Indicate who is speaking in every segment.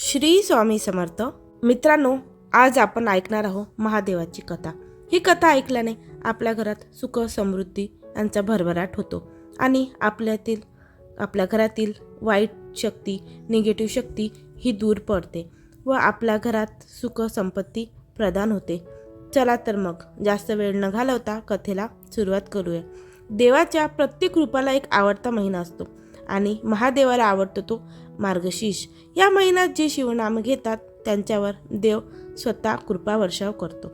Speaker 1: श्री स्वामी समर्थ. मित्रांनो आज आपण ऐकणार आहोत महादेवाची कथा. ही कथा ऐकल्याने आपल्या घरात सुख समृद्धी यांचा भरभराट होतो आणि आपल्यातील आपल्या घरातील वाईट शक्ती निगेटिव्ह शक्ती ही दूर पडते व आपल्या घरात सुख संपत्ती प्रदान होते. चला तर मग जास्त वेळ न घालवता कथेला सुरुवात करूया. देवाच्या प्रत्येक रूपाला एक आवडता महिना असतो. आणि महादेवाला आवडतो तो मार्गशीर्ष. या महिन्यात जे शिवनाम घेतात त्यांच्यावर देव स्वतः कृपा वर्षाव करतो.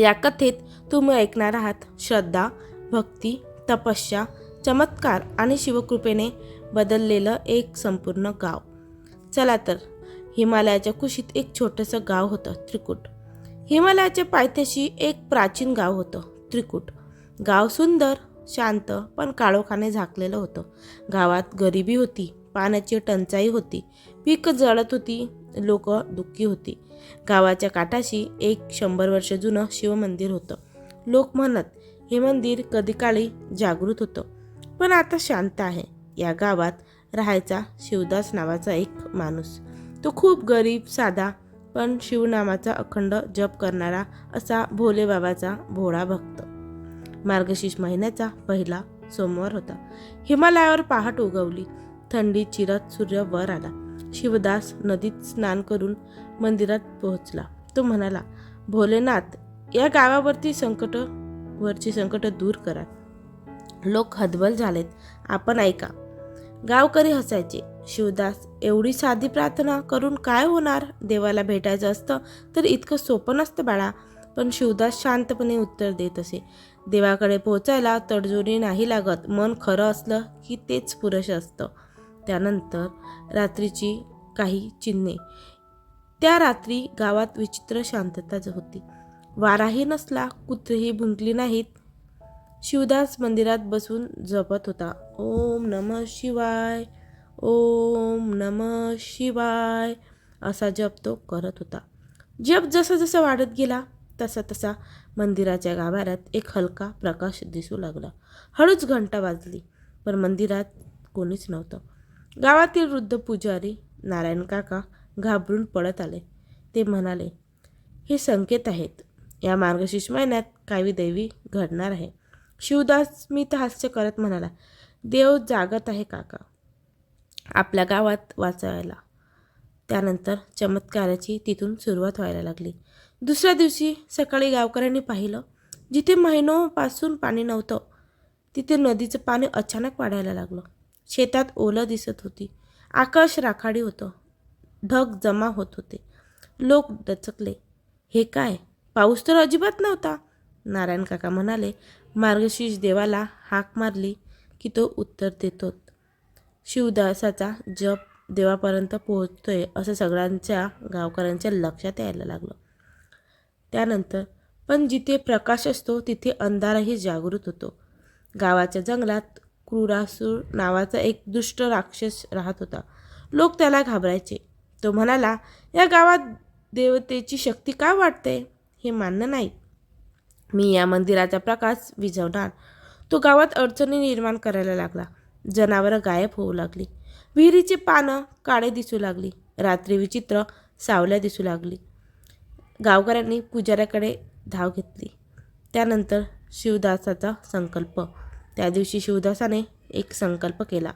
Speaker 1: या कथेत तुम्ही ऐकणार आहात श्रद्धा भक्ती तपस्या चमत्कार आणि शिवकृपेने बदललेलं एक संपूर्ण गाव. चला तर हिमालयाच्या कुशीत एक छोटंसं गाव होतं त्रिकूट. हिमालयाच्या पायथ्याशी एक प्राचीन गाव होतं त्रिकूट. गाव सुंदर शांत पण काळोखाने झाकलेलं होतं. गावात गरिबी होती पाण्याची टंचाई होती पीक जळत होती लोक दुःखी होती. गावाच्या काठाशी एक शंभर वर्ष जुनं शिवमंदिर होतं. लोक म्हणत हे मंदिर कधी काळी जागृत होतं पण आता शांत आहे. या गावात राहायचा शिवदास नावाचा एक माणूस. तो खूप गरीब साधा पण शिवनामाचा अखंड जप करणारा असा भोलेबाबाचा भोळा भक्त. मार्गशीर्ष महिन्याचा पहिला सोमवार होता. हिमालयावर पहाट उगवली. थंडी चिरत सूर्य वर आला. शिवदास नदीत स्नान करून मंदिरात पोहोचला. तो म्हणाला भोलेनाथ या गावावरती संकट वरची संकट दूर करा. लोक हदबल झालेत. आपण ऐका. गावकरी हसायचे. शिवदास एवढी साधी प्रार्थना करून काय होणार? देवाला भेटायचं असतं तर इतकं सोपं नसतं बाळा. पण शिवदास शांतपणे उत्तर देत असे. देवाकडे पोचायला तडजोडी नाही लागत. मन खरं असलं की तेच पुरुष असतं. त्यानंतर रात्रीची काही चिन्हे. त्या रात्री गावात विचित्र शांतता होती. वाराही नसला कुत्रेही भुंकली नाहीत. शिवदास मंदिरात बसून जपत होता. ओम नम शिवाय ओम नम शिवाय असा जप तो करत होता. जप जसा जसा वाढत गेला तसा तसा मंदिराच्या गाभाऱ्यात एक हलका प्रकाश दिसू लागला. हळूच घंटा वाजली पण मंदिरात कोणीच नव्हतं. गावातील वृद्ध पुजारी नारायण काका घाबरून पडत आले. ते म्हणाले हे संकेत आहेत. या मार्गशीर्ष महिन्यात कावी दैवी घडणार आहे. शिवदास मी तर हास्य करत म्हणाला देव जागत आहे काका. आपल्या गावात वाचायला. त्यानंतर चमत्काराची तिथून सुरुवात व्हायला लागली. दुसऱ्या दिवशी सकाळी गावकऱ्यांनी पाहिलं जिथे महिनोपासून पाणी नव्हतं तिथे नदीचं पाणी अचानक वाढायला लागलं. शेतात ओलं दिसत होती. आकाश राखाडी होतं. ढग जमा होत होते. लोक दचकले. हे काय? पाऊस तर अजिबात नव्हता. नारायण काका म्हणाले मार्गशीर्ष देवाला हाक मारली की तो उत्तर देतो शिवदासाचा जप देवापर्यंत पोहोचतोय असं सगळ्यांच्या गावकऱ्यांच्या लक्षात यायला लागलं. त्यानंतर पण जिथे प्रकाश असतो तिथे अंधारही जागृत होतो. गावाच्या जंगलात क्रूरासूर नावाचा एक दुष्ट राक्षस राहत होता. लोक त्याला घाबरायचे. तो म्हणाला या गावात देवतेची शक्ती का वाटते हे मान्य नाही. मी या मंदिराचा प्रकाश विझवणार. तो गावात अडचणी निर्माण करायला लागला. जनावरं गायब होऊ लागली. विहिरीची पानं काळे दिसू लागली. रात्री विचित्र सावल्या दिसू लागली. गावकऱ्यांनी पुजाऱ्याकडे धाव घेतली. त्यानंतर शिवदासाचा संकल्प. त्या दिवशी शिवदासाने एक संकल्प केला.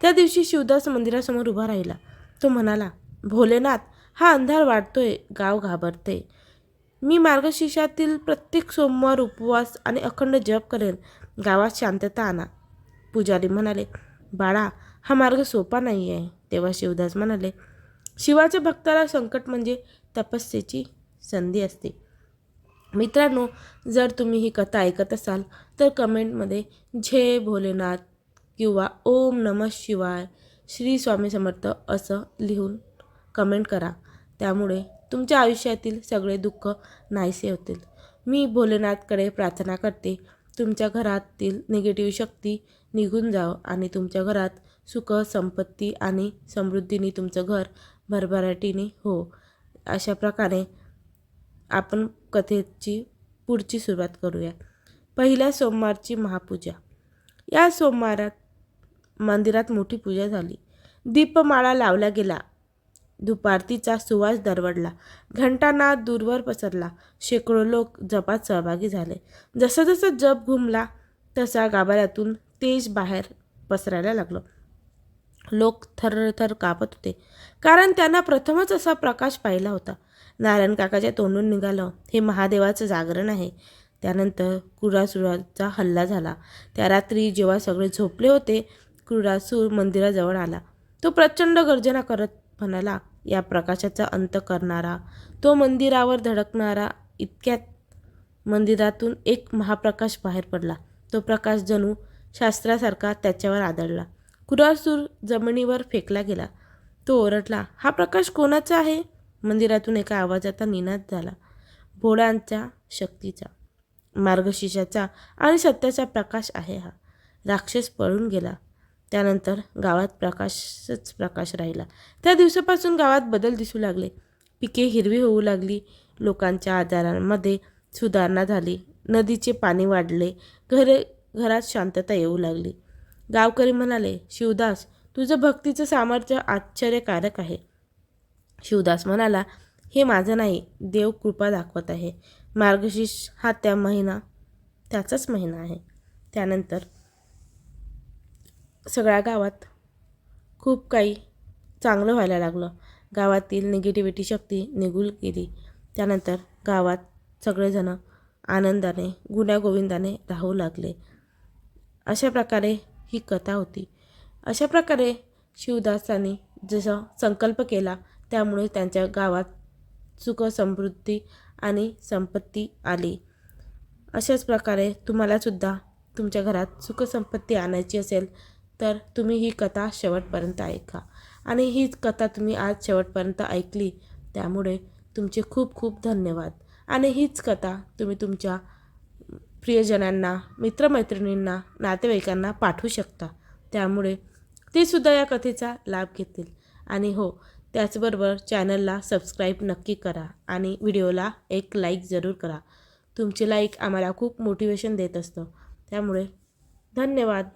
Speaker 1: त्या दिवशी शिवदास मंदिरासमोर उभा राहिला. तो म्हणाला भोलेनाथ हा अंधार वाढतोय गाव घाबरते. मी मार्गशीर्षातील प्रत्येक सोमवार उपवास आणि अखंड जप करेन. गावात शांतता आणा. पुजारी म्हणाले बाळा हा मार्ग सोपा नाही आहे तेव्हा शिवदास म्हणाले शिवाच्या भक्ताला संकट म्हणजे तपस्येची संधी असते. मित्रांनो जर तुम्ही ही कथा ऐकत असाल तर कमेंटमध्ये जय भोलेनाथ किंवा ओम नमः शिवाय श्री स्वामी समर्थ असं लिहून कमेंट करा. त्यामुळे तुमच्या आयुष्यातील सगळे दुःख नाहीसे होतील. मी भोलेनाथकडे प्रार्थना करते. तुमच्या घरातील निगेटिव्ह शक्ती निघून जावं आणि तुमच्या घरात सुख संपत्ती आणि समृद्धीने तुमचं घर भरभराटीने हो अशा प्रकारे आपण कथेची पुढची सुरुवात करूया. पहिल्या सोमवारची महापूजा. या सोमवारात मंदिरात मोठी पूजा झाली. दीपमाळा लावला गेला. दुपारतीचा सुवास दरवडला. घंटानाद दूरवर पसरला. शेकडो लोक जपात सहभागी झाले. जसं जसं जप घुमला तसा गाभाऱ्यातून तेज बाहेर पसरायला लागलं. लोक थरथर कापत होते. कारण त्यांना प्रथमच असा प्रकाश पाहिला होता. नारायण काकाच्या तोंडून निघालं. हे महादेवाचं जागरण आहे. त्यानंतर क्रुरासुराचा हल्ला झाला. त्या रात्री जेव्हा सगळे झोपले होते क्रुरासूर मंदिराजवळ आला. तो प्रचंड गर्जना करत म्हणाला या प्रकाशाचा अंत करणारा तो मंदिरावर धडकणारा इतक्यात मंदिरातून एक महाप्रकाश बाहेर पडला. तो प्रकाश जणू शास्त्रासारखा त्याच्यावर आदळला. कुरासूर जमिनीवर फेकला गेला. तो ओरडला हा प्रकाश कोणाचा आहे? मंदिरातून एका आवाजाचा निनाद झाला. भोळ्यांच्या शक्तीचा मार्गशीर्षाचा आणि सत्याचा प्रकाश आहे हा. राक्षस पळून गेला. त्यानंतर गावात प्रकाशच प्रकाश राहिला. त्या दिवसापासून गावात बदल दिसू लागले. पिके हिरवी होऊ लागली. लोकांच्या आजारांमध्ये सुधारणा झाली. नदीचे पाणी वाढले. घरे घरात शांतता येऊ लागली. गावकरी म्हणाले शिवदास तुझं भक्तीचं सामर्थ्य आश्चर्यकारक आहे. शिवदास म्हणाला हे माझं नाही देव कृपा दाखवत आहे. मार्गशीर्ष हा त्या महिना त्याचाच महिना आहे. त्यानंतर सगळ्या गावात खूप काही चांगलं व्हायला लागलं. गावातील निगेटिव्हिटी शक्ती निघून गेली. त्यानंतर गावात सगळेजणं आनंदाने गुण्यागोविंदाने राहू लागले. अशा प्रकारे ही कथा होती. अशा प्रकारे शिवदासांनी जसं संकल्प केला त्यामुळे त्यांच्या गावात सुख समृद्धी आणि संपत्ती आली. अशाच प्रकारे तुम्हालासुद्धा तुमच्या घरात सुखसंपत्ती आणायची असेल तर तुम्ही ही कथा शेवटपर्यंत ऐका. आणि ही कथा तुम्ही आज शेवटपर्यंत ऐकली त्यामुळे तुमचे खूप खूप धन्यवाद. आणि हीच कथा तुम्ही तुमच्या प्रियजनांना मित्रमैत्रिणींना नातेवाईकांना पाठवू शकता. त्यामुळे ते सुद्धा या कथेचा लाभ घेतील. आणि हो त्याचबरोबर चॅनलला सबस्क्राईब नक्की करा आणि व्हिडिओला एक लाईक जरूर करा. तुमचे लाईक आम्हाला खूप मोटिवेशन देत असतं. त्यामुळे धन्यवाद.